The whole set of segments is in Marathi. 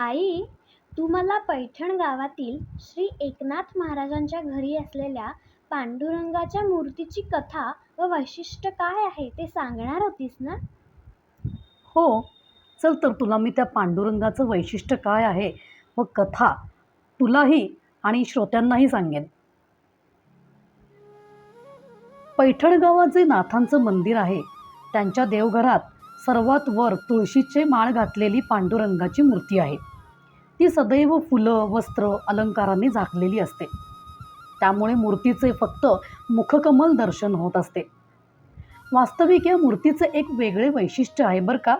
आई तू मला पैठण गावातील श्री एकनाथ महाराजांच्या घरी असलेल्या पांडुरंगाच्या मूर्तीची कथा व वैशिष्ट्य काय आहे ते सांगणार होतीस ना? हो. चल तर तुला मी त्या पांडुरंगाचं वैशिष्ट्य काय आहे व कथा तुलाही आणि श्रोत्यांनाही सांगेन. पैठण गावात जे नाथांचं मंदिर आहे त्यांच्या देवघरात सर्वात वर तुळशीचे माळ घातलेली पांडुरंगाची मूर्ती आहे. ती सदैव फुलं वस्त्र अलंकारांनी झाकलेली असते. त्यामुळे मूर्तीचे फक्त मुखकमल दर्शन होत असते. वास्तविक या मूर्तीचे एक वेगळे वैशिष्ट्य आहे बरं का?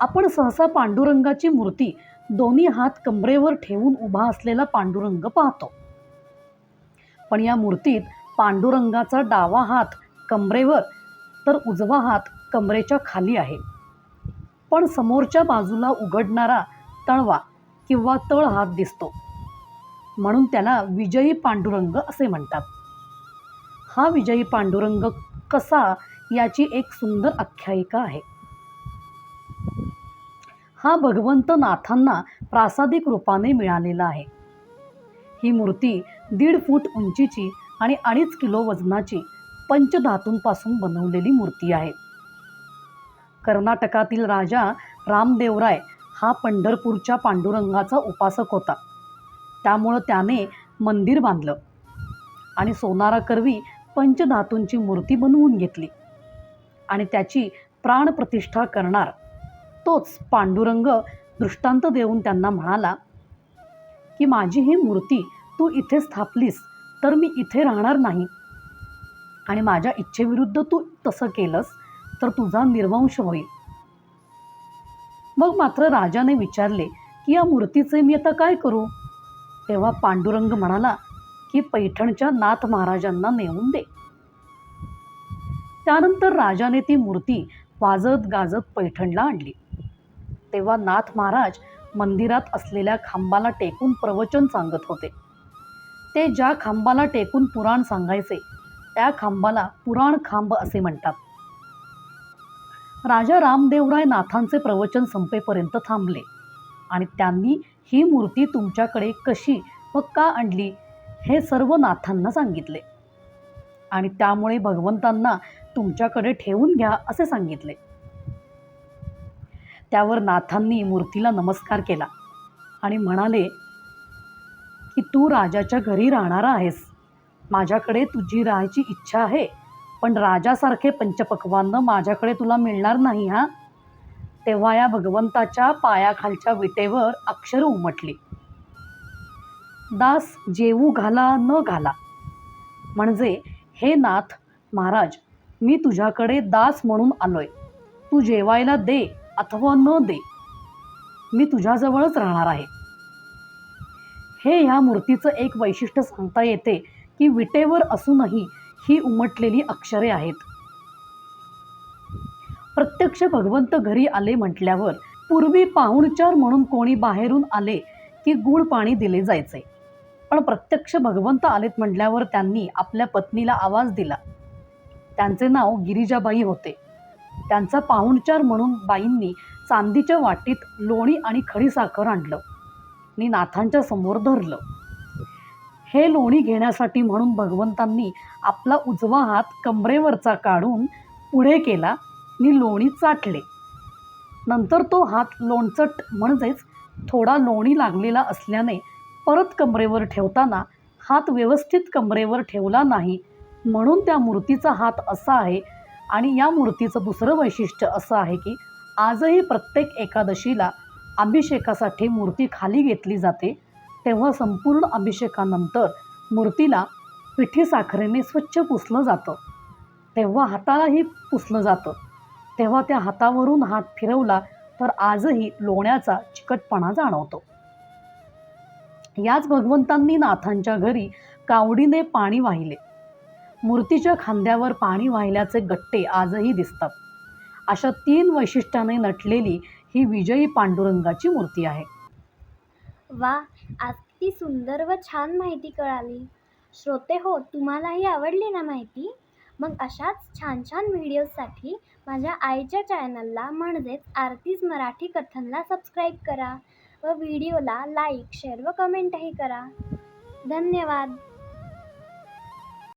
आपण सहसा पांडुरंगाची मूर्ती दोन्ही हात कमरेवर ठेवून उभा असलेला पांडुरंग पाहतो. पण या मूर्तीत पांडुरंगाचा डावा हात कमरेवर तर उजवा हात कमरेच्या खाली आहे. पण समोरच्या बाजूला उघडणारा तळवा किंवा तळ हात दिसतो. म्हणून त्याला विजयी पांडुरंग असे म्हणतात. हा विजयी पांडुरंग कसा याची एक सुंदर आख्यायिका आहे. हा भगवंत नाथांना प्रासादिक रूपाने मिळालेला आहे. ही मूर्ती दीड फूट उंचीची आणि अडीच किलो वजनाची पंचधातूंपासून बनवलेली मूर्ती आहे. कर्नाटकातील राजा रामदेवराय हा पंढरपूरच्या पांडुरंगाचा उपासक होता. त्यामुळं त्याने मंदिर बांधलं आणि सोनाराकरवी पंचधातूंची मूर्ती बनवून घेतली आणि त्याची प्राणप्रतिष्ठा करणार तोच पांडुरंग दृष्टांत देऊन त्यांना म्हणाला की माझी ही मूर्ती तू इथे स्थापलीस तर मी इथे राहणार नाही. आणि माझ्या इच्छेविरुद्ध तू तसं केलंस तर तुझा निर्वंश होईल. मग मात्र राजाने विचारले की या मूर्तीचे मी आता काय करू? तेव्हा पांडुरंग म्हणाला की पैठणच्या नाथ महाराजांना नेऊन दे. त्यानंतर राजाने ती मूर्ती वाजत गाजत पैठणला आणली. तेव्हा नाथ महाराज मंदिरात असलेल्या खांबाला टेकून प्रवचन सांगत होते. ते ज्या खांबाला टेकून पुराण सांगायचे त्या खांबाला पुराण खांब असे म्हणतात. राजा रामदेवराय नाथांचे प्रवचन संपेपर्यंत थांबले. आणि त्यांनी ही मूर्ती तुमच्याकडे कशी व का आणली हे सर्व नाथांना सांगितले. आणि त्यामुळे भगवंतांना तुमच्याकडे ठेवून घ्या असे सांगितले. त्यावर नाथांनी मूर्तीला नमस्कार केला आणि म्हणाले की तू राजाच्या घरी राहणारा आहेस. माझ्याकडे तुझी राहायची इच्छा आहे. पण राजासारखे पंचपक्वान्न माझ्याकडे तुला मिळणार नाही हा? तेव्हा या भगवंताच्या पायाखालच्या विटेवर अक्षर उमटली. दास जेवू घाला न घाला. म्हणजे हे नाथ महाराज मी तुझ्याकडे दास म्हणून आलोय. तू जेवायला दे अथवा न दे. मी तुझ्याजवळच राहणार आहे. हे ह्या मूर्तीचं एक वैशिष्ट्य सांगता येते की विटेवर असूनही ही उमटलेली अक्षरे आहेत. प्रत्यक्ष भगवंत घरी आले म्हटल्यावर पूर्वी पाहुणचार म्हणून कोणी बाहेरून आले की गुळ पाणी दिले जायचे. पण प्रत्यक्ष भगवंत आलेत म्हटल्यावर त्यांनी आपल्या पत्नीला आवाज दिला. त्यांचे नाव गिरिजाबाई होते. त्यांचा पाहुणचार म्हणून बाईंनी चांदीच्या वाटीत लोणी आणि खडीसाखर आणलं. आणि नाथांच्या समोर धरलं. हे लोणी घेण्यासाठी म्हणून भगवंतांनी आपला उजवा हात कमरेवरचा काढून पुढे केला. आणि लोणी चाटले. नंतर तो हात लोणचट म्हणजेच थोडा लोणी लागलेला असल्याने परत कमरेवर ठेवताना हात व्यवस्थित कमरेवर ठेवला नाही. म्हणून त्या मूर्तीचा हात असा आहे आणि या मूर्तीचं दुसरं वैशिष्ट्य असं आहे की आजही प्रत्येक एकादशीला अभिषेकासाठी मूर्ती खाली घेतली जाते. तेव्हा संपूर्ण अभिषेकानंतर मूर्तीला पिठी साखरेने स्वच्छ पुसलं जातं. तेव्हा हातालाही पुसलं जातं. तेव्हा त्या हातावरून हात फिरवला तर आजही लोण्याचा चिकटपणा जाणवतो. याच भगवंतांनी नाथांच्या घरी कावडीने पाणी वाहिले. मूर्तीच्या खांद्यावर पाणी वाहिल्याचे गट्टे आजही दिसतात. अशा तीन वैशिष्ट्याने नटलेली ही विजयी पांडुरंगाची मूर्ती आहे. वा आज सुंदर व छान माहिती कळाली. श्रोते हो तुम्हालाही आवडली ना माहिती? मग अशाच छान छान व्हिडिओजसाठी माझ्या आईच्या चॅनलला म्हणजेच आरतीज मराठी कथनला सबस्क्राईब करा व व्हिडिओला लाईक शेअर व कमेंटही करा. धन्यवाद.